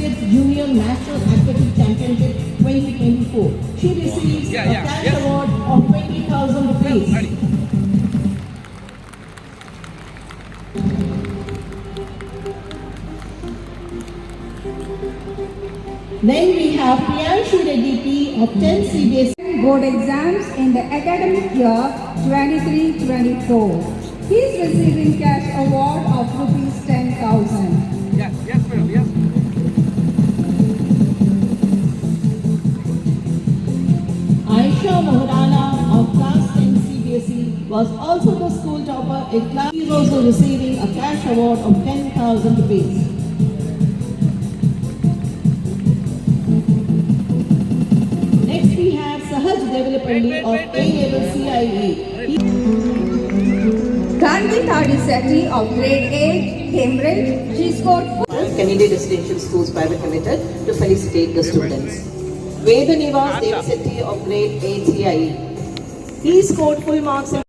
60th Junior National Athletic Championship 2024. She receives yeah, yeah. a cash award of 20,000 rupees. Then we have Priyanshu Reddy P of 10 CBS board exams in the academic year 23-24. He is receiving cash award of rupees 10,000. Aisha Moharana of class 10 CBSE was also the school topper in class. She is also receiving a cash award of 10,000 rupees. Next we have Sahaj Developalli of A-level CIE. He Gandhi Thadi Sethi of grade 8, Cambridge. She scored Kennedy Residential Schools Private Limited to felicitate the students. Veda Nivas Devsetti of grade 8 CIE. He scored full marks in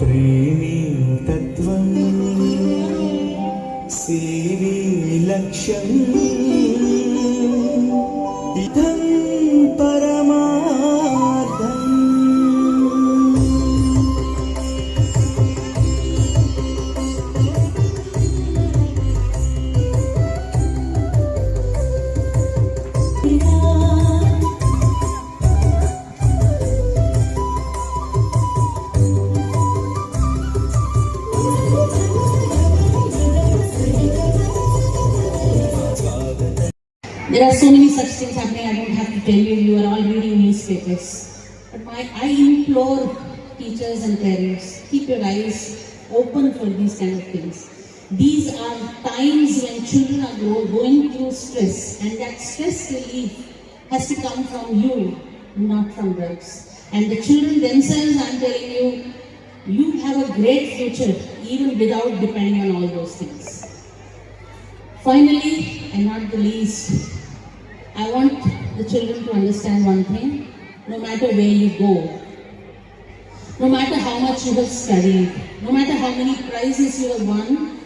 प्रेमी There are so many such things happening, I don't have to tell you, you are all reading newspapers. But my, I implore teachers and parents, keep your eyes open for these kind of things. These are times when children are grow, going through stress, and that stress relief has to come from you, not from drugs. And the children themselves, I'm telling you, you have a great future even without depending on all those things. Finally, and not the least, I want the children to understand one thing no matter where you go, no matter how much you have studied, no matter how many prizes you have won,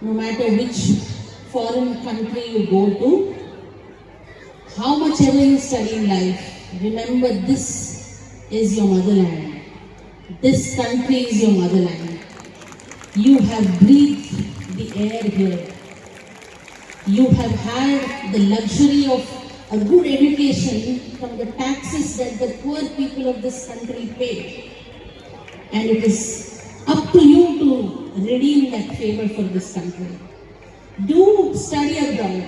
no matter which foreign country you go to, how much ever you study in life, remember this is your motherland. This country is your motherland. You have breathed the air here. You have had the luxury of a good education from the taxes that the poor people of this country pay. And it is up to you to redeem that favor for this country. Do study abroad.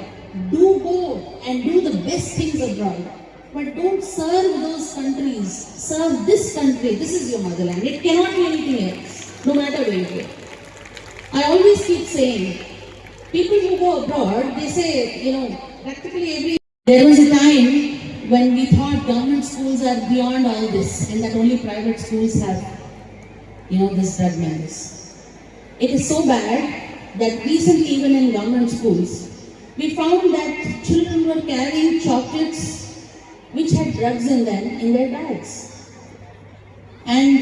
Do go and do the best things abroad. But don't serve those countries. Serve this country. This is your motherland. It cannot be anything else, no matter where you go. I always keep saying, people who go abroad, they say, you know, practically every. There was a time when we thought government schools are beyond all this and that only private schools have, you know, this drug. It is so bad that recently, even in government schools, we found that children were carrying chocolates which had drugs in them in their bags. And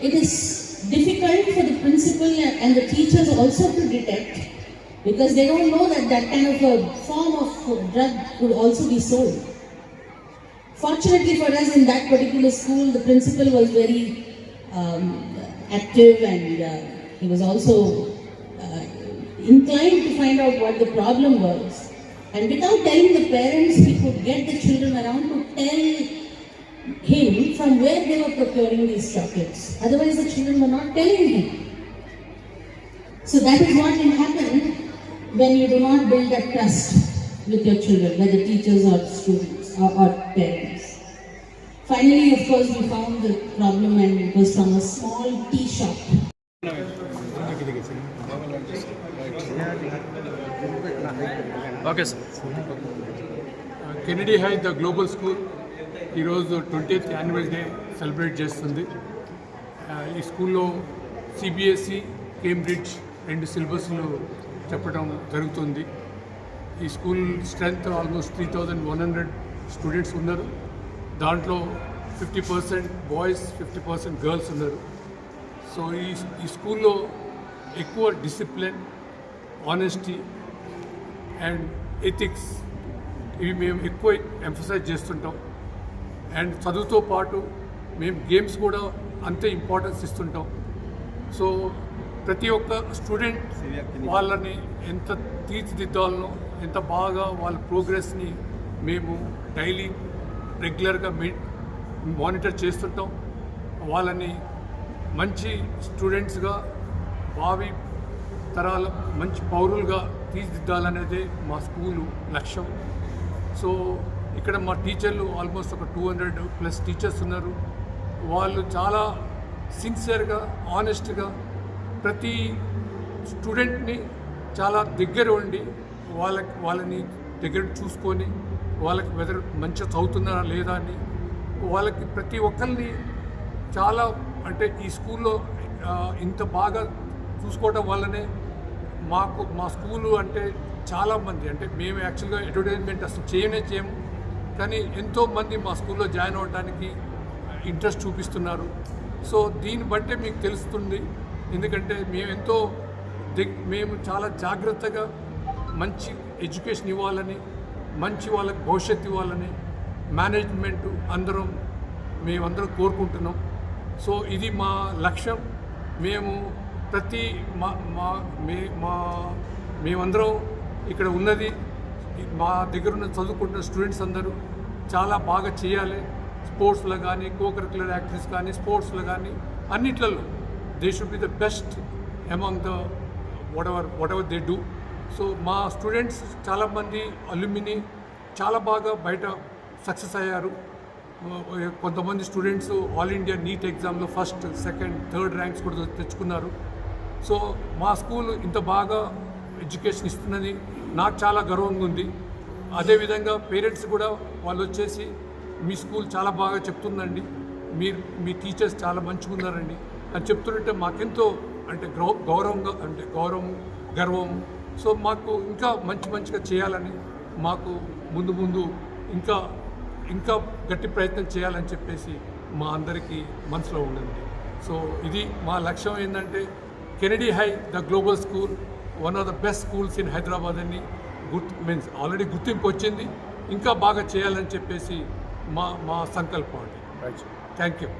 it is difficult for the principal and the teachers also to detect because they don't know that that kind of a form of drug could also be sold. Fortunately for us in that particular school, the principal was very um, active and uh, he was also uh, inclined to find out what the problem was. And without telling the parents, he could get the children around to tell him from where they were procuring these chocolates. Otherwise, the children were not telling him. So that is what will happen when you do not build that trust with your children, whether teachers or students or, or parents. Finally, of course, we found the problem and it was from a small tea shop. Okay sir Kennedy high the global school ఈరోజు twentieth annual day celebrate చేస్తుంది ఈ స్కూల్లో CBSE Cambridge రెండు సిలబస్లు చెప్పడం జరుగుతుంది. ఈ school strength almost three thousand one hundred students ఉన్నారు. దాంట్లో fifty percent boys fifty percent girls ఉన్నారు. సో ఈ ఈ స్కూల్లో ఎక్కువ డిసిప్లిన్ ఆనెస్టీ అండ్ ఎథిక్స్ ఇవి మేము ఎక్కువ ఎంఫసైజ్ చేస్తుంటాం. అండ్ చదువుతో పాటు మేము గేమ్స్ కూడా అంతే ఇంపార్టెన్స్ ఇస్తుంటాం. సో ప్రతి ఒక్క స్టూడెంట్ వాళ్ళని ఎంత తీర్చిదిద్దాలనో ఎంత బాగా వాళ్ళ ప్రోగ్రెస్ని మేము డైలీ రెగ్యులర్గా మీ మానిటర్ చేస్తుంటాం. వాళ్ళని మంచి స్టూడెంట్స్గా భావి తరాల మంచి పౌరులుగా తీర్చిదిద్దాలనేదే మా స్కూలు లక్ష్యం. సో ఇక్కడ మా టీచర్లు ఆల్మోస్ట్ ఒక టూ హండ్రెడ్ ప్లస్ టీచర్స్ ఉన్నారు. వాళ్ళు చాలా సిన్సియర్గా ఆనెస్ట్గా ప్రతి స్టూడెంట్ని చాలా దగ్గర ఉండి వాళ్ళకి వాళ్ళని దగ్గర చూసుకొని వాళ్ళకి వెదర్ మంచిగా చదువుతున్నారా లేదా అని వాళ్ళకి ప్రతి ఒక్కరిని చాలా అంటే ఈ స్కూల్లో ఇంత బాగా చూసుకోవడం వల్లనే మాకు మా స్కూలు అంటే చాలామంది అంటే మేము యాక్చువల్గా అడ్వర్టైజ్మెంట్ అసలు చేయనే చేయము. కానీ ఎంతోమంది మా స్కూల్లో జాయిన్ అవ్వడానికి ఇంట్రెస్ట్ చూపిస్తున్నారు. సో దీన్ని బట్టే మీకు తెలుస్తుంది ఎందుకంటే మేము ఎంతో దిగ్ మేము చాలా జాగ్రత్తగా మంచి ఎడ్యుకేషన్ ఇవ్వాలని మంచి వాళ్ళకి భవిష్యత్తు ఇవ్వాలని మేనేజ్మెంట్ అందరం మేమందరం కోరుకుంటున్నాం. సో ఇది మా లక్ష్యం. మేము ప్రతి మా మా మే మా మేమందరం ఇక్కడ ఉన్నది మా దగ్గర ఉన్న చదువుకుంటున్న స్టూడెంట్స్ అందరూ చాలా బాగా చేయాలి. స్పోర్ట్స్లో కానీ కోకరికులర్ యాక్టివిటీస్ కానీ స్పోర్ట్స్లో కానీ అన్నిట్లలో. They should be the best among the whatever whatever they do so మా స్టూడెంట్స్ చాలామంది అల్యూమిని చాలా బాగా బయట సక్సెస్ అయ్యారు. కొంతమంది స్టూడెంట్స్ ఆల్ ఇండియా నీట్ ఎగ్జామ్లో ఫస్ట్ సెకండ్ థర్డ్ ర్యాంక్స్ కూడా తెచ్చుకున్నారు. సో మా స్కూల్ ఇంత బాగా ఎడ్యుకేషన్ ఇస్తున్నది. నాకు చాలా గర్వంగా ఉంది. అదేవిధంగా పేరెంట్స్ కూడా వాళ్ళు వచ్చేసి మీ స్కూల్ చాలా బాగా చెప్తుందండి. మీరు మీ టీచర్స్ చాలా మంచిగా ఉన్నారండి అని చెప్తుంటే మాకెంతో అంటే గౌ గౌరవంగా అంటే గౌరవం గర్వం. సో మాకు ఇంకా మంచి మంచిగా చేయాలని మాకు ముందు ముందు ఇంకా ఇంకా గట్టి ప్రయత్నం చేయాలని చెప్పేసి మా అందరికీ మనసులో ఉండింది సో ఇది మా లక్ష్యం ఏంటంటే Kennedy high the global school one of the best schools in Hyderabad అని గుర్తు మీన్స్ ఆల్రెడీ గుర్తింపు వచ్చింది. ఇంకా బాగా చేయాలని చెప్పేసి మా మా సంకల్పం అండి. Thank you.